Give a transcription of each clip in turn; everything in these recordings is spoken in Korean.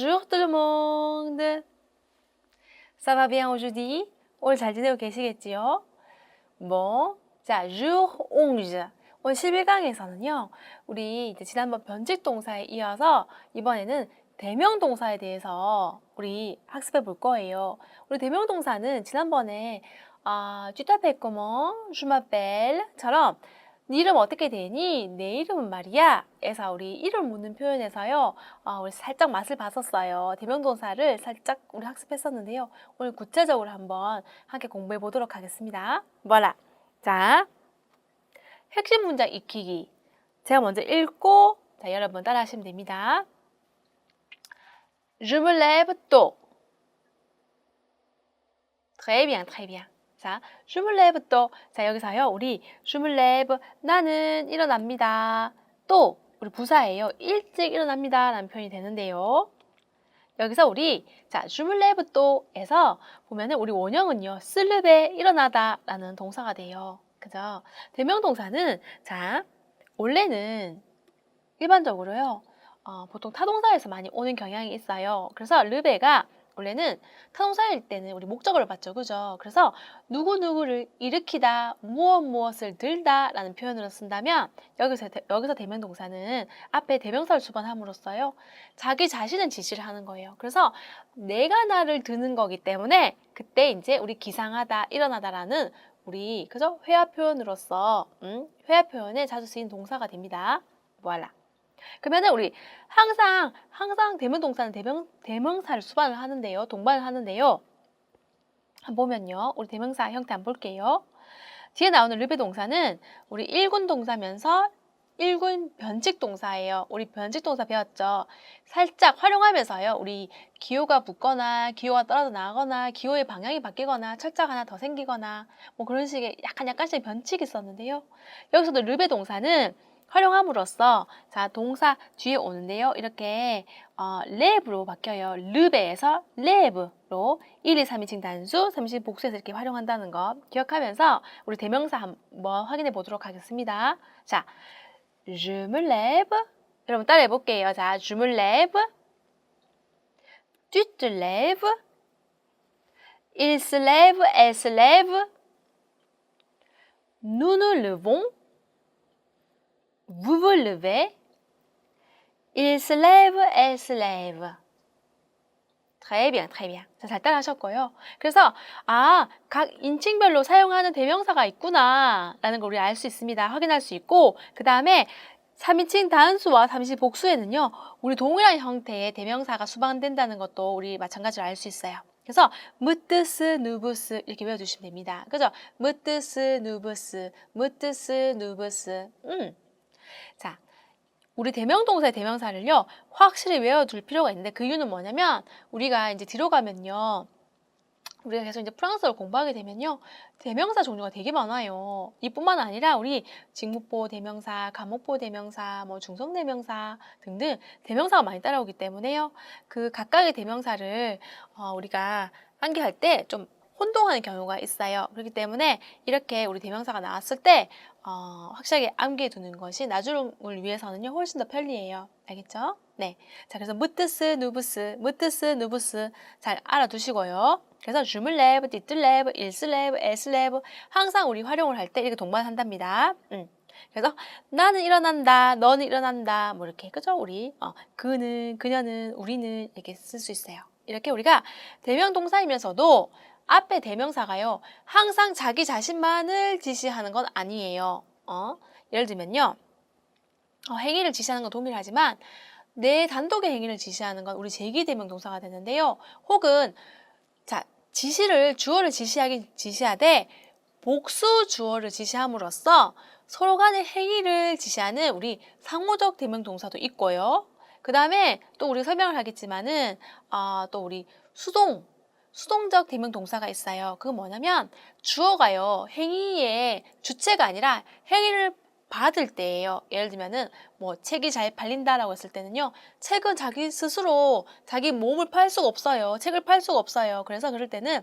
Bonjour tout le monde. Ça va bien aujourd'hui? 오늘 잘 지내고 계시겠지요? 뭐, 자, jour 11. 오늘 11강에서는요, 우리 이제 지난번 변직 동사에 이어서 이번에는 대명 동사에 대해서 우리 학습해 볼 거예요. 우리 대명 동사는 지난번에 아, tu t'appelles comment? Je m'appelle처럼 네 이름 어떻게 되니? 내 이름은 말이야. 에서 우리 이름 묻는 표현에서요. 아, 우리 살짝 맛을 봤었어요. 대명동사를 살짝 우리 학습했었는데요. 오늘 구체적으로 한번 함께 공부해 보도록 하겠습니다. 뭐라? 자, 핵심 문장 익히기. 제가 먼저 읽고 자, 여러분 따라 하시면 됩니다. Je me lève. Très bien, très bien. 자, tôt. 자, 여기서요. 우리 lève 나는 일어납니다. 또 우리 부사예요. 일찍 일어납니다. 라는 표현이 되는데요. 여기서 우리 자, tôt.에서 보면은 우리 원형은요. 슬립에 일어나다 라는 동사가 돼요. 그죠? 대명 동사는 자, 원래는 일반적으로요. 어, 보통 타동사에서 많이 오는 경향이 있어요. 그래서 르베가 원래는 타동사일 때는 우리 목적어를 받죠. 그죠? 그래서 누구누구를 일으키다, 무엇 무엇을 들다 라는 표현으로 쓴다면 여기서, 대- 여기서 대명동사는 앞에 대명사를 주관함으로써요. 자기 자신은 지시를 하는 거예요. 그래서 내가 나를 드는 거기 때문에 그때 이제 우리 기상하다, 일어나다라는 우리 그죠? 회화 표현으로서 음, 회화 표현에 자주 쓰이는 동사가 됩니다. 뭐할라. 그러면은 우리 항상 항상 대명 동사는 대명 대명사를 수반을 하는데요. 동반을 하는데요. 한번 보면요. 우리 대명사 형태 한번 볼게요. 뒤에 나오는 르베 동사는 우리 일군 동사면서 일군 변직 동사예요. 우리 변직 동사 배웠죠. 살짝 활용하면서요. 우리 기호가 붙거나 기호가 떨어져 나가거나 기호의 방향이 바뀌거나 철자가 하나 더 생기거나 뭐 그런 식의 약간 약간씩 변칙이 있었는데요. 여기서도 르베 동사는 활용함으로써 자 동사 뒤에 오는데요. 이렇게 어, 랩으로 바뀌어요. 르베에서 랩으로 1, 2, 3, 2층 단수, 3식 복수해서 이렇게 활용한다는 거 기억하면서 우리 대명사 한번 확인해 보도록 하겠습니다. 자, lève 여러분 따라해 볼게요. 자, se lève nous nous levons vous vous levez. Il se lève, elle se lève. très bien, très bien. 자, 잘 따라하셨고요. 그래서 아, 각 인칭별로 사용하는 대명사가 있구나 라는 걸 우리 알 수 있습니다. 확인할 수 있고 그 다음에 3인칭 단수와 3인칭 복수에는요. 우리 동일한 형태의 대명사가 수반된다는 것도 우리 마찬가지로 알 수 있어요. 그래서 무뜨스 누부스 이렇게 외워주시면 됩니다. 그죠? 무뜨스 누부스, 무뜨스 누부스. 음. 자, 우리 대명동사의 대명사를요, 확실히 외워둘 필요가 있는데 그 이유는 뭐냐면, 우리가 이제 뒤로 가면요, 우리가 계속 이제 프랑스어를 공부하게 되면요, 대명사 종류가 되게 많아요. 이뿐만 아니라 우리 직목보 대명사, 감목보 대명사, 뭐 중성 대명사 등등 대명사가 많이 따라오기 때문에요, 그 각각의 대명사를 어, 우리가 암기할 때 좀 혼동하는 경우가 있어요. 그렇기 때문에 이렇게 우리 대명사가 나왔을 때 어, 확실하게 암기해 두는 것이 나중을 위해서는요 훨씬 더 편리해요. 알겠죠? 네. 자, 그래서 무뜨스, 누부스, 무뜨스, 누부스 잘 알아두시고요. 그래서 주물레브, 디뜰레브, 일슬레브, 에슬레브 항상 우리 활용을 할 때 이렇게 동반한답니다. 음. 그래서 나는 일어난다, 너는 일어난다, 뭐 이렇게 그죠? 우리 어, 그는, 그녀는, 우리는 이렇게 쓸 수 있어요. 이렇게 우리가 대명 동사이면서도 앞에 대명사가요 항상 자기 자신만을 지시하는 건 아니에요. 어? 예를 들면요 어, 행위를 지시하는 건 동일하지만 내 단독의 행위를 지시하는 건 우리 제기대명 동사가 되는데요. 혹은 자 지시를 주어를 지시하긴 지시하되 복수 주어를 지시함으로써 서로 간의 행위를 지시하는 우리 상호적 대명 동사도 있고요. 그 다음에 또 우리 설명을 하겠지만은 아, 또 우리 수동 수동적 대명 동사가 있어요. 그건 뭐냐면 주어가요 행위의 주체가 아니라 행위를 받을 때예요. 예를 들면은 뭐 책이 잘 팔린다라고 했을 때는요. 책은 자기 스스로 자기 몸을 팔 수가 없어요. 책을 팔 수가 없어요. 그래서 그럴 때는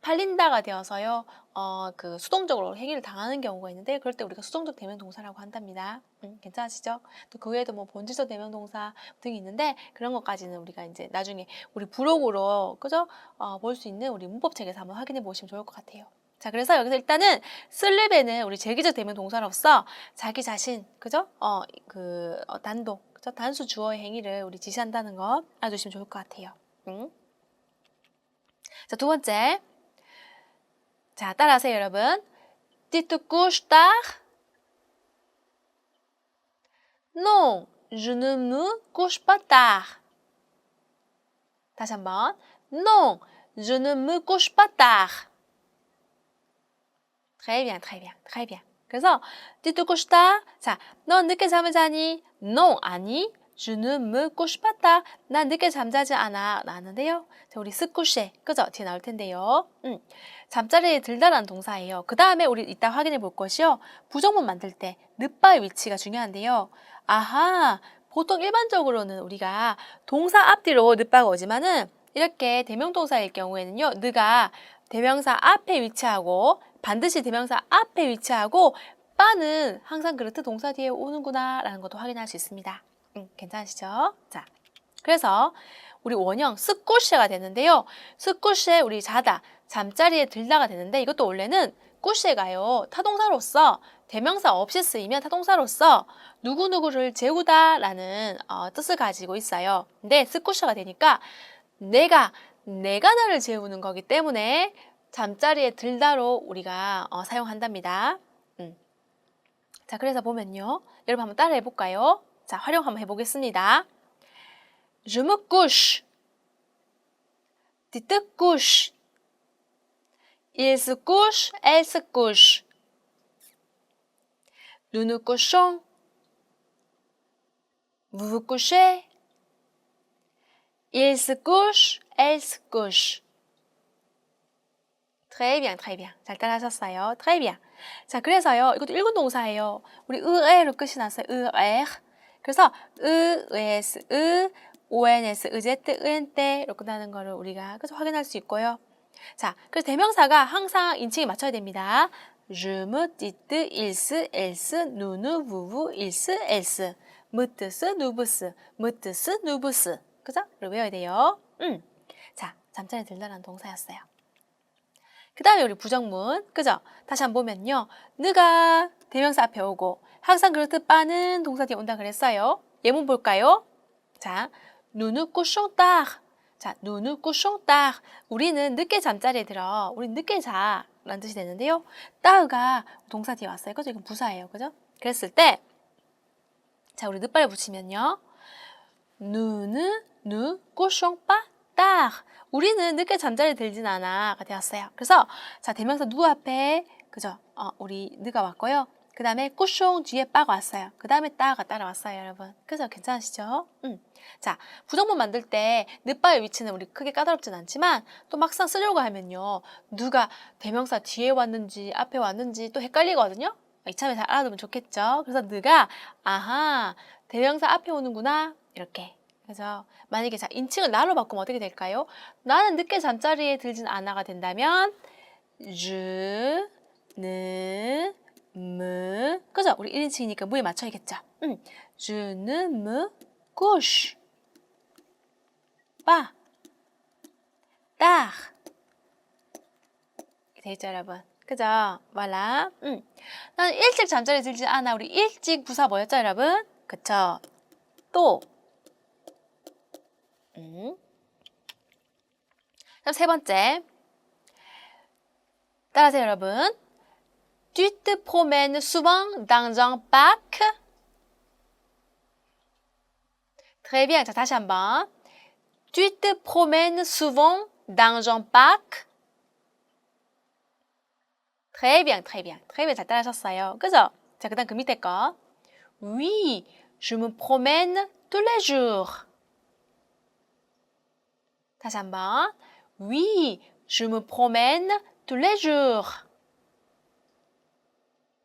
팔린다가 되어서요. 어, 그 수동적으로 행위를 당하는 경우가 있는데 그럴 때 우리가 수동적 대명 동사라고 한답니다. 음, 괜찮으시죠? 또 그 외에도 뭐 본질적 대명 동사 등이 있는데 그런 것까지는 우리가 이제 나중에 우리 부록으로 그죠? 어, 볼 수 있는 우리 문법책에서 한번 확인해 보시면 좋을 것 같아요. 자, 그래서 여기서 일단은 슬립에는 우리 제기적 대명 동사로서 자기 자신, 그죠? 어, 그 어, 단독, 그죠? 단수 주어의 행위를 우리 지시한다는 거 알아두시면 좋을 것 같아요. 음. 자, 두 번째. 자, 따라하세요, 여러분. Tu te couches tard? Non, je ne me couche pas tard. 다시 한번. Non, je ne me couche pas tard. Très bien, très bien, très bien. 그래서 tu te couches tard. 자, 넌 늦게 잠을 자니? Non, 아니. Couche pas tard. 난 늦게 잠자지 않아. 나는데요. 자, 우리 스쿠쉐. 그죠? 뒤에 나올 텐데요. 음. 잠자리에 들다라는 동사예요. 그 다음에 우리 이따 확인해 볼 것이요. 부정문 만들 때 늦바의 위치가 중요한데요. 아하, 보통 일반적으로는 우리가 동사 앞뒤로 늦바가 오지만은 이렇게 대명동사일 경우에는요. 느가 대명사 앞에 위치하고 반드시 대명사 앞에 위치하고 빠는 항상 그렇듯 동사 뒤에 오는구나 라는 것도 확인할 수 있습니다. 음, 괜찮으시죠? 자, 그래서 우리 원형 스쿠시가 되는데요. 스쿠시에 우리 자다, 잠자리에 들다가 되는데 이것도 원래는 꾸시가요 타동사로서 대명사 없이 쓰이면 타동사로서 누구누구를 재우다 라는 어, 뜻을 가지고 있어요. 근데 스쿠시가 되니까 내가 내가 나를 재우는 거기 때문에 잠자리에 들다로 우리가 어, 사용한답니다. 음. 자, 그래서 보면요. 여러분 한번 따라 해 볼까요? 자, 활용 한번 해보겠습니다. Je me couche. Tu te couches. Il se couche, elle se couche. Nous nous couchons. Vous vous couchez. Il se couche, elle se couche. Très bien, très bien. 잘 따라하셨어요. Très bien. 자, 그래서요. 이것도 일군 동사예요. 우리 으에로 끝이 났어요. 으에. 그래서 으, 으에스, 으, ons, 으제트, 은때 이렇게 나는 거를 우리가 그래서 확인할 수 있고요. 자, 그래서 대명사가 항상 인칭에 맞춰야 됩니다. ils, elles, nous, nous, vous, vous, ils, elles, mutus, nubus, mutus, nubus. 그죠? 를 외워야 돼요. 음. 자, 잠자리에 들다라는 동사였어요. 그 다음에 우리 부정문. 그죠? 다시 한번 보면요. 느가 대명사 앞에 오고 항상 그렇듯 빠는 동사 뒤에 온다 그랬어요. 예문 볼까요? 자, nous couchons tard. 자, nous couchons tard. 우리는 늦게 잠자리에 들어. 우리 늦게 자. 라는 뜻이 되는데요. 따가 동사 뒤에 왔어요. 그죠? 이건 부사예요. 그죠? 그랬을 때, 자, 우리 늦발을 붙이면요. nous couchons pas tard. 우리는 늦게 잠자리에 들진 않아가 되었어요. 그래서, 자, 대명사 누구 앞에, 그죠? 어, 우리 느가 왔고요. 그 다음에 꾸숑 뒤에 빠가 왔어요. 그 다음에 따가 따라왔어요, 여러분. 그래서 괜찮으시죠? 음. 자, 부정문 만들 때 늦바의 위치는 우리 크게 까다롭진 않지만 또 막상 쓰려고 하면요. 누가 대명사 뒤에 왔는지 앞에 왔는지 또 헷갈리거든요. 이참에 잘 알아두면 좋겠죠. 그래서 느가 아하 대명사 앞에 오는구나 이렇게. 그래서 만약에 자 인칭을 나로 바꾸면 어떻게 될까요? 나는 늦게 잠자리에 들진 않아가 된다면 ne me 그죠? 우리 1인칭이니까 무에 맞춰야겠죠. 음. Je ne me couche pas tard 이렇게 돼 있죠, 여러분. 그죠? voilà. 음. 나는 일찍 잠자리에 들지 않아. 우리 일찍 부사 뭐였죠, 여러분? 그쵸? 또 음. 그럼 세 번째. 따라하세요, 여러분. Tu te promènes souvent dans un parc? Très bien. 자, 다시 한번. Tu te promènes souvent dans un parc? Très bien, très bien. Très bien. 잘 따라하셨어요. 그죠? 자, 그 다음 그 밑에 거. Oui, je me promène tous les jours. 다시 한번. Oui, je me promène tous les jours.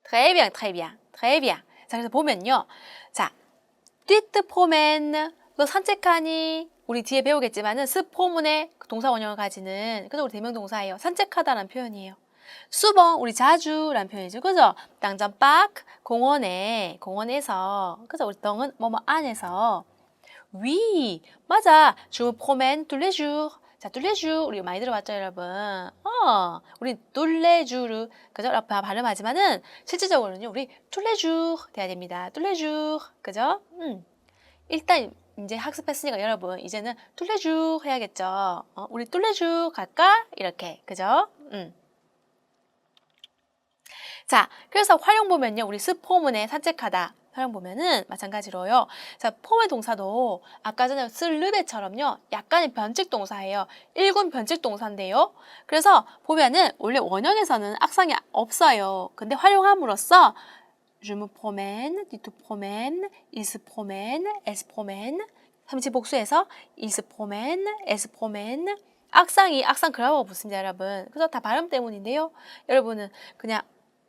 Très bien, très bien, très bien. 자, 그래서 보면요. 자, 뛰트 포맨, 너 산책하니? 우리 뒤에 배우겠지만은 스포문의 동사 원형을 가지는 그래서 우리 대명 동사예요. 산책하다라는 표현이에요. 수봉 우리 자주라는 표현이죠. 그죠? 당장 빡 공원에 공원에서 그죠? 우리 덩은 뭐뭐 안에서 위 맞아. 주 프로멘 둘레주 자 둘레주 우리 많이 들어봤죠 여러분. 어 우리 둘레주르 그죠? 바- 발음하지만은 실질적으로는요 우리 둘레주 돼야 됩니다. 둘레주 그죠? 음 일단 이제 학습했으니까 여러분 이제는 둘레주 해야겠죠. 어, 우리 둘레주 갈까? 이렇게 그죠? 음. 자, 그래서 활용 보면요. 우리 스포문에 산책하다. 활용 보면은 마찬가지로요. 자, 포의 동사도 아까 전에 슬르베처럼요. 약간의 변칙 동사예요. 일군 변칙 동사인데요. 그래서 보면은 원래 원형에서는 악상이 없어요. 근데 활용함으로써 il se promène, elle se promène. 삼지 복수해서 il se promène, elle se promène. 악상이 악상 그라버가 붙습니다, 여러분. 그래서 다 발음 때문인데요. 여러분은 그냥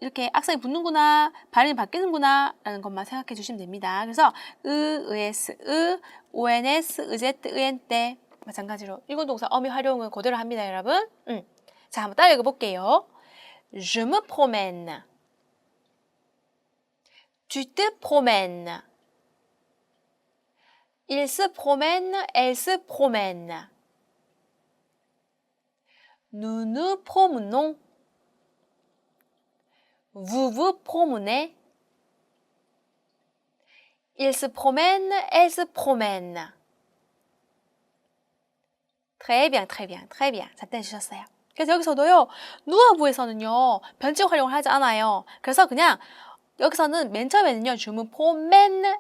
이렇게 악상이 붙는구나, 발음이 바뀌는구나 라는 것만 생각해 주시면 됩니다. 그래서 으, 으에스, 으, ons, 으제트, 으엔때 마찬가지로 일군 동사 어미 활용은 그대로 합니다, 여러분. 음. 자, 한번 따라 읽어볼게요. Je me promène. Tu te promènes. Il se promène, elle se promène. Nous nous promenons. Vous promenez. Il se promène, elle se promène. Très bien, très bien, très bien. 잘 떼주셨어요. 그래서 여기서도요, 누어부에서는요, 변칙 활용을 하지 않아요. 그래서 그냥 여기서는 맨 처음에는요, 주문 포맨에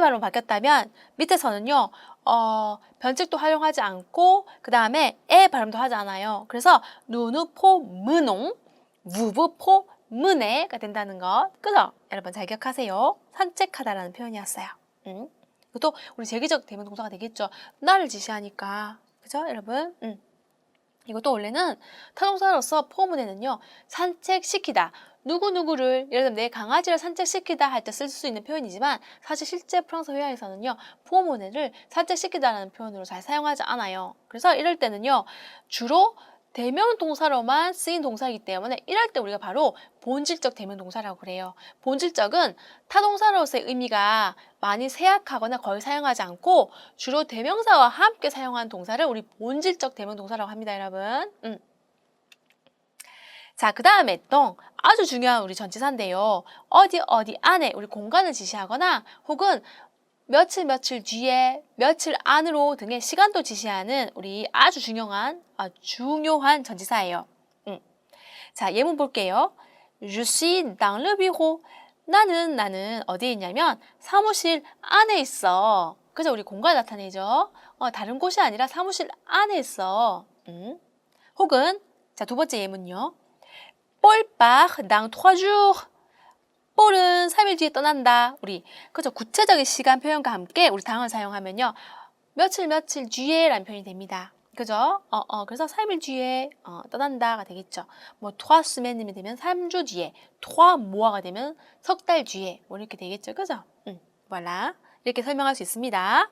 발음 바뀌었다면 밑에서는요, 어, 변칙도 활용하지 않고 그 다음에 에 발음도 하지 않아요. 그래서 누누 포 문홍, 무부 포 문에가 된다는 것. 그죠? 여러분 잘 기억하세요. 산책하다라는 표현이었어요. 음. 이것도 우리 제기적 대명 동사가 되겠죠. 나를 지시하니까. 그죠? 여러분? 음. 이것도 원래는 타동사로서 포문에는요. 산책시키다. 누구누구를 예를 들면 내 강아지를 산책시키다 할 때 쓸 수 있는 표현이지만 사실 실제 프랑스 회화에서는요. 포문에를 산책시키다라는 표현으로 잘 사용하지 않아요. 그래서 이럴 때는요. 주로 대명 동사로만 쓰인 동사이기 때문에 이럴 때 우리가 바로 본질적 대명 동사라고 그래요. 본질적은 타동사로서의 의미가 많이 세약하거나 거의 사용하지 않고 주로 대명사와 함께 사용한 동사를 우리 본질적 대명 동사라고 합니다, 여러분. 음. 자, 그 다음에 또 아주 중요한 우리 전치사인데요. 어디 어디 안에 우리 공간을 지시하거나 혹은 며칠 며칠 뒤에 며칠 안으로 등의 시간도 지시하는 우리 아주 중요한 아, 중요한 전치사예요. 음. 자, 예문 볼게요. Je suis dans le bureau. 나는 나는 어디에 있냐면 사무실 안에 있어. 그죠? 우리 공간 나타내죠. 어, 다른 곳이 아니라 사무실 안에 있어. 음. 혹은 자, 두 번째 예문요. Paul part dans trois jours. 볼은 3일 뒤에 떠난다. 우리 그죠? 구체적인 시간 표현과 함께 우리 당을 사용하면요. 며칠 며칠 뒤에라는 표현이 됩니다. 그죠? 어, 어, 그래서 3일 뒤에 어, 떠난다가 되겠죠. 뭐 trois semaines 되면 3주 뒤에, trois mois가 되면 석 달 뒤에 뭐 이렇게 되겠죠. 그죠? 음, voilà. 이렇게 설명할 수 있습니다.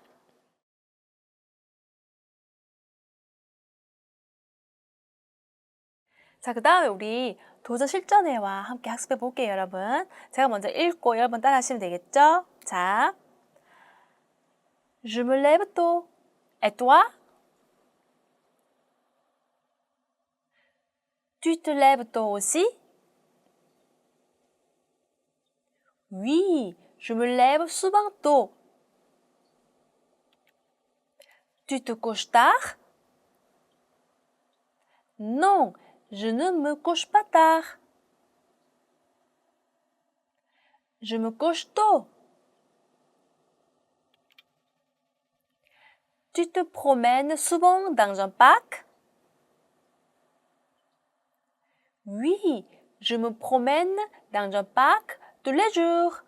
자, 그 다음에 우리 도전 실전회와 함께 학습해 볼게요, 여러분. 제가 먼저 읽고 여러분 따라 하시면 되겠죠? 자. Je me lève tôt. Et toi? Tu te lèves tôt aussi? Oui, je me lève souvent tôt. Tu te couches tard? Non, je ne me couche pas tard. Je me couche tôt. Tu te promènes souvent dans un parc Oui, je me promène dans un parc tous les jours.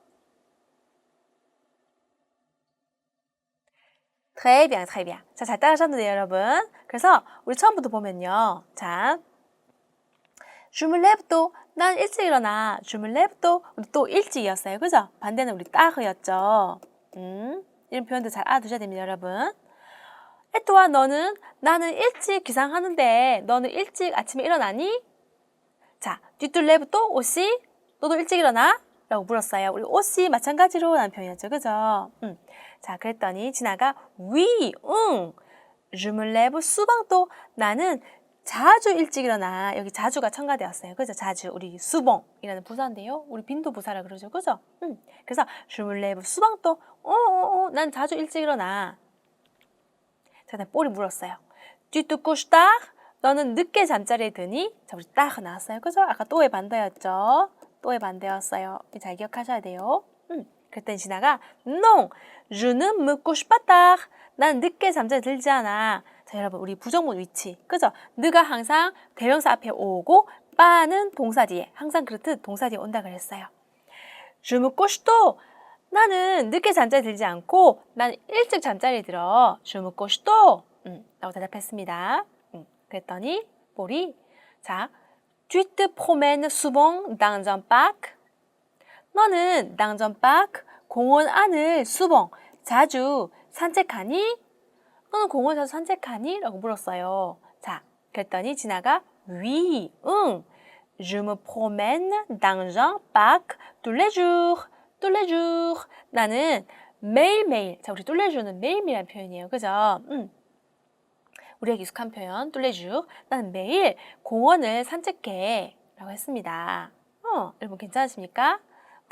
très bien, très bien. 자, 잘 따라하셨는데요, 여러분. 그래서 우리 처음부터 보면요. 자, tôt. 난 일찍 일어나. tôt. 우리 또 일찍이었어요. 그죠? 반대는 우리 따흐였죠. 음, 이런 표현도 잘 알아두셔야 됩니다, 여러분. 에또와 너는 나는 일찍 기상하는데 너는 일찍 아침에 일어나니? 자, tôt aussi? 너도 일찍 일어나? 라고 물었어요. 우리 aussi 마찬가지로 라는 표현이었죠. 그죠? 음. 자, 그랬더니 진아가 oui, 응. souvent tôt. 나는 자주 일찍 일어나. 여기 자주가 첨가되었어요. 그죠? 자주. 우리 수봉이라는 부사인데요. 우리 빈도 부사라 그러죠. 그죠? 음. 그래서 lève souvent tôt. 어, 어, 어, 난 자주 일찍 일어나. 자, 그다음 뽀리 물었어요. couches tard? 너는 늦게 잠자리에 드니? 자, 우리 딱 나왔어요. 그죠? 아까 또의 반대였죠? 또의 반대였어요. 잘 기억하셔야 돼요. 음. 그랬더니 진아가 me couche pas tard. 난 늦게 잠자리 들지 않아. 자, 여러분 우리 부정문 위치. 그죠? 느가 항상 대명사 앞에 오고 빠는 동사 뒤에 항상 그렇듯 동사 뒤에 온다 그랬어요. tôt. 나는 늦게 잠자리 들지 않고 난 일찍 잠자리 들어. tôt. 음, 라고 대답했습니다. 음, 그랬더니 볼이 자, tu te promènes? 너는 dans 공원 안을 수봉 자주 산책하니? 너는 공원 자주 산책하니? 라고 물었어요. 자, 그랬더니 진아가 oui, 응. Je me promène dans un parc tous les jours. tous les jours. 나는 매일매일. 자, 우리 tous les jours 는 매일매일이라는 표현이에요. 그죠? 음. 우리에게 익숙한 표현, jours. 나는 매일 공원을 산책해. 라고 했습니다. 어, 여러분 괜찮으십니까?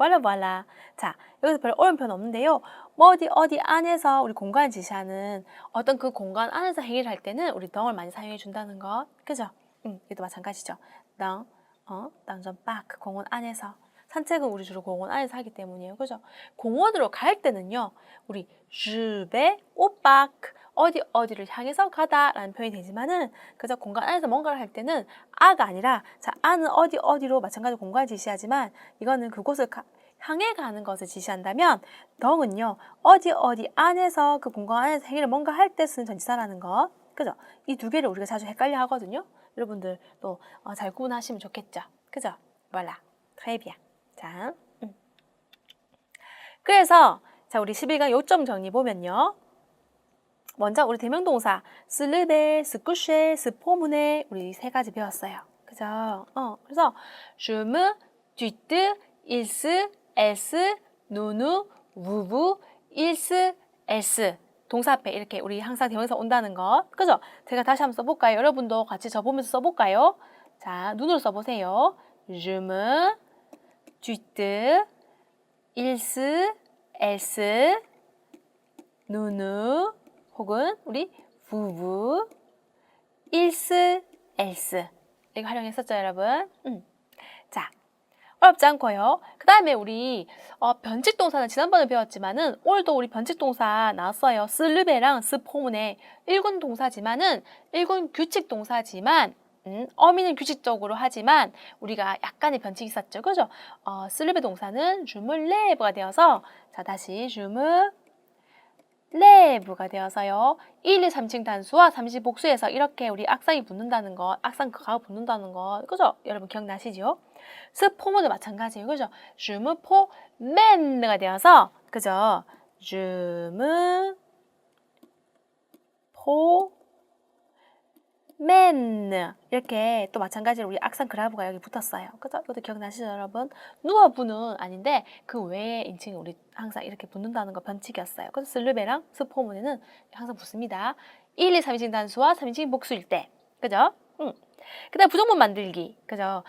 Voilà, voilà. 자, 여기서 별 어려운 표현 없는데요. 뭐 어디 어디 안에서 우리 공간을 지시하는 어떤 그 공간 안에서 행위를 할 때는 우리 덩을 많이 사용해 준다는 것. 그죠? 음, 이것도 마찬가지죠. 덩, 어, 당전 파크 공원 안에서. 산책은 우리 주로 공원 안에서 하기 때문이에요. 그죠? 공원으로 갈 때는요. 우리 주베 오파크 어디 어디를 향해서 가다라는 표현이 되지만은 그저 공간 안에서 뭔가를 할 때는 아가 아니라 자 아는 어디 어디로 마찬가지로 공간을 지시하지만 이거는 그곳을 가, 향해 가는 것을 지시한다면 덩은요 어디 어디 안에서 그 공간 안에서 행위를 뭔가 할 때 쓰는 전치사라는 거 그죠? 이 두 개를 우리가 자주 헷갈려 하거든요. 여러분들 또잘 구분하시면 좋겠죠. 그죠? très bien. 자, 음. 그래서 자 우리 11강 요점 정리 보면요. 먼저 우리 대명동사 슬르베, 스쿠쉐, 스포문에 우리 세 가지 배웠어요. 그죠? 어, 그래서 슈무, 쥐뜨, 일스, 에스, 누누, 우부, 일스, 에스 동사 앞에 이렇게 우리 항상 대명사 온다는 거. 그죠? 제가 다시 한번 써볼까요? 여러분도 같이 적으면서 써볼까요? 자, 눈으로 써보세요. 슈무, 쥐뜨, 일스, 에스, 누누, 혹은 우리 부부, 일스, 엘스 이거 활용했었죠, 여러분? 음. 자, 어렵지 않고요. 그 다음에 우리 어, 변칙 동사는 지난번에 배웠지만은 오늘도 우리 변칙 동사 나왔어요. 슬르베랑 스포문에 일군 동사지만은 일군 규칙 동사지만 음, 어미는 규칙적으로 하지만 우리가 약간의 변칙이 있었죠. 그죠? 어, 슬르베 동사는 주물레브가 되어서 자 다시 주물 레브가 되어서요. 1, 2, 3층 단수와 30 복수에서 이렇게 우리 악상이 붙는다는 것, 악상 그 가가 붙는다는 것, 그죠? 여러분 기억나시죠? 스포모도 마찬가지예요, 그죠? 줌, 포, 맨가 되어서, 그죠? 줌, 포, 맨 이렇게 또 마찬가지로 우리 악상 그라브가 여기 붙었어요. 그죠? 이것도 기억나시죠, 여러분? 누가 부는 아닌데 그 외에 인칭이 우리 항상 이렇게 붙는다는 거 변칙이었어요. 그래서 슬르베랑 스포문에는 항상 붙습니다. 1, 2, 3인칭 단수와 3인칭 복수일 때. 그죠? 응. 그다음 부정문 만들기. 그죠?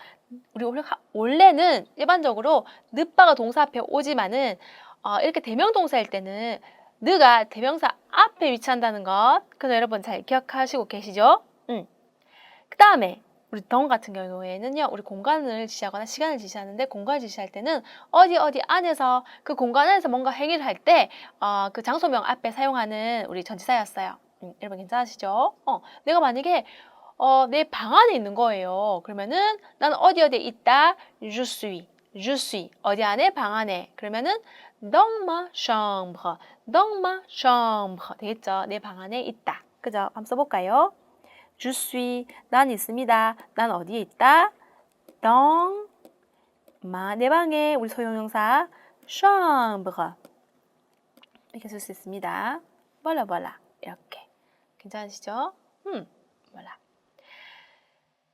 우리 원래는 일반적으로 늦바가 동사 앞에 오지만은 어, 이렇게 대명 동사일 때는 느가 대명사 앞에 위치한다는 것. 그래서 여러분 잘 기억하시고 계시죠? 음. 그 다음에 우리 덩 같은 경우에는요, 우리 공간을 지시하거나 시간을 지시하는데 공간을 지시할 때는 어디 어디 안에서 그 공간 안에서 뭔가 행위를 할 때 어, 그 장소명 앞에 사용하는 우리 전치사였어요. 음, 여러분 괜찮으시죠? 어, 내가 만약에 어, 내 방 안에 있는 거예요. 그러면은 나는 어디 어디에 있다. je suis 어디 안에 방 안에. 그러면은 dans ma chambre, dans ma chambre 되겠죠? 내 방 안에 있다. 그죠? 한번 써볼까요? Je suis 난 있습니다. 난 어디에 있다? dans ma 내 방에 우리 소형용사 chambre 이렇게 쓸 수 있습니다. voilà voilà 이렇게 괜찮으시죠? 음 voilà.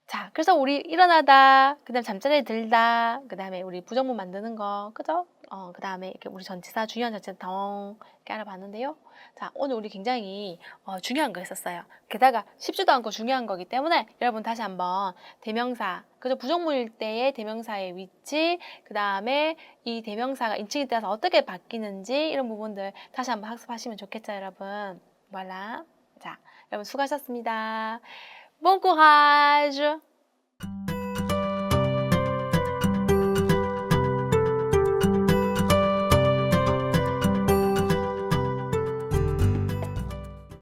자, 그래서 우리 일어나다, 그다음 잠자리에 들다, 그다음에 우리 부정문 만드는 거, 그죠? 어, 그 다음에 이렇게 우리 전치사 중요한 전치사 덩 이렇게 알아봤는데요. 자, 오늘 우리 굉장히 어, 중요한 거 했었어요. 게다가 쉽지도 않고 중요한 거기 때문에 여러분 다시 한번 대명사, 그죠? 부정문일 때의 대명사의 위치, 그 다음에 이 대명사가 인칭에 따라서 어떻게 바뀌는지 이런 부분들 다시 한번 학습하시면 좋겠죠, 여러분. voilà. 자, 여러분 수고하셨습니다. Bon courage!